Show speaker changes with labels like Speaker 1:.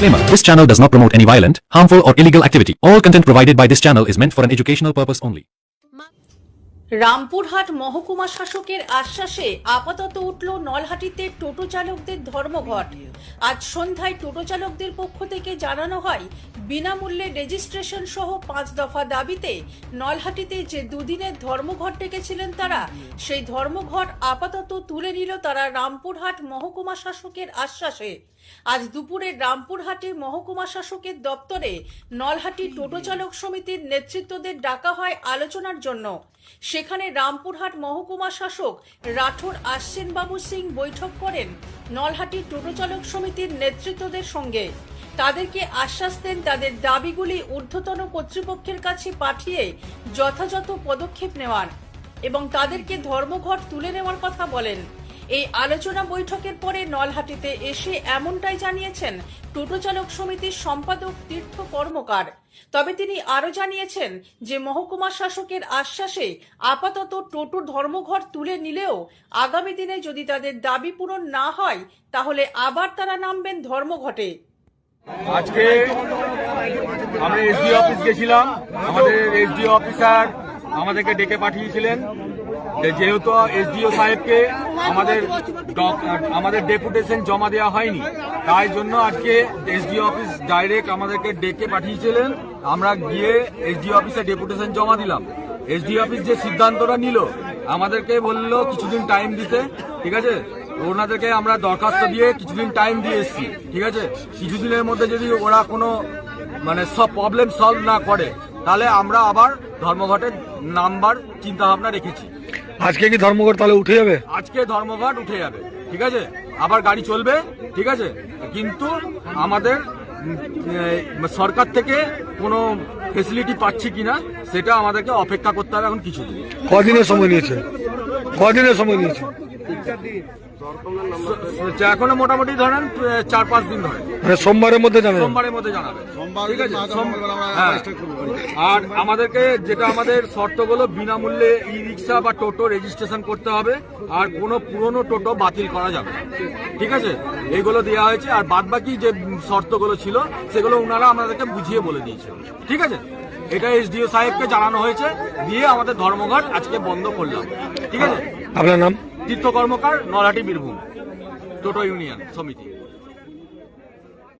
Speaker 1: Disclaimer This channel does not promote any violent, harmful, or illegal activity. All content provided by this channel is meant for an educational purpose only.
Speaker 2: Rampurhat মহকুমা শাসকের আশ্বাসে আপাতত উঠল নলহাটিতে টোটো চালকদের ধর্মঘট। আজ সন্ধ্যায় টোটো চালকদের পক্ষ থেকে জানানো হয়, বিনামূল্যে রেজিস্ট্রেশন সহ পাঁচ দফা দাবিতে নলহাটিতে যে দুদিনের ধর্মঘট ডেকেছিলেন তারা, সেই ধর্মঘট আপাতত তুলে নিল তারা রামপুরহাট মহকুমা শাসকের আশ্বাসে। আজ দুপুরে রামপুরহাটে মহকুমা শাসকের দপ্তরে নলহাটি টোটো চালক সমিতির নেতৃত্বদের ডাকা হয় আলোচনার জন্য। সেখানে রামপুরহাট মহকুমা শাসক রাঠোর আশ্বিন বাবু সিং বৈঠক করেন নলহাটি টোটো চালক সমিতির নেতৃত্বদের সঙ্গে। তাদেরকে আশ্বাস দেন তাদের দাবিগুলি ঊর্ধ্বতন কর্তৃপক্ষের কাছে পাঠিয়ে যথাযথ পদক্ষেপ নেওয়ার এবং তাদেরকে ধর্মঘট তুলে নেওয়ার কথা বলেন। এই আলোচনা বৈঠকের পরে নলহাটিতে এসে এমনটাই জানিয়েছেন টোটো চালক সমিতির সম্পাদক তীর্থ কর্মকার। তবে তিনি আরও জানিয়েছেন যে মহকুমা শাসকের আশ্বাসে আপাতত টোটো ধর্মঘট তুলে নিলেও আগামী দিনে যদি তাদের দাবি পূরণ না হয়, তাহলে আবার তারা নামবেন ধর্মঘটে।
Speaker 3: আজকে আমরা এসডি অফিস গেছিলাম। আমাদের এসডি অফিসার আমাদেরকে ডেকে পাঠিয়েছিলেন যেহেতু এসডিও সাহেবকে আমাদের আমাদের ডেপুটেশন জমা দেওয়া হয়নি, তাই জন্য আজকে এসডিও অফিস ডাইরেক্ট আমাদেরকে ডেকে পাঠিয়েছিলেন। আমরা গিয়ে এসডিও অফিসে ডেপুটেশন জমা দিলাম। এসডি অফিস যে সিদ্ধান্তটা নিল, আমাদেরকে বলল কিছুদিন টাইম দিতে, ঠিক আছে? ওনাদেরকে আমরা দরখাস্ত দিয়ে কিছুদিন টাইম দিয়ে এসেছি, ঠিক আছে? কিছুদিনের মধ্যে যদি ওরা কোনো মানে সব প্রবলেম সলভ না করে, তাহলে আমরা আবার ধর্মঘটের নাম্বার চিন্তা ভাবনা রেখেছি।
Speaker 4: আজকে কি ধর্মঘট তাহলে উঠে যাবে?
Speaker 3: আজকে ধর্মঘট উঠে যাবে ঠিক আছে? আবার গাড়ি চলবে ঠিক আছে? কিন্তু আমাদের সরকার থেকে কোনো ফেসিলিটি পাচ্ছি কিনা সেটা আমাদেরকে অপেক্ষা করতে হবে এখন কিছুদিন।
Speaker 4: কদিনের সময় নিয়েছে? কদিনের সময় নিয়েছে?
Speaker 3: এখনও মোটামুটি ধরেন চার পাঁচ দিন ধরে।
Speaker 4: মানে সোমবারের মধ্যে জানাবেন।
Speaker 3: সোমবারের মধ্যে জানাবে ঠিক আছে? হ্যাঁ। আর আমাদেরকে যেটা আমাদের শর্তগুলো বিনামূল্যে ই রিক্সা বা টোটো রেজিস্ট্রেশন করতে হবে আর কোনো পুরনো টোটো বাতিল করা যাবে না। ঠিক আছে? এইগুলো দেওয়া হয়েছে আর বাদ বাকি যে শর্তগুলো ছিল সেগুলো ওনারা আমাদেরকে বুঝিয়ে বলে দিয়েছে ঠিক আছে? এটা এসডিও সাহেবকে জানানো হয়েছে দিয়ে আমাদের ধর্মঘট আজকে বন্ধ করলাম। ঠিক আছে?
Speaker 4: আপনার নাম?
Speaker 3: তীর্থ কর্মকার নলহাটি বীরভূম টোটো ইউনিয়ন সমিতি।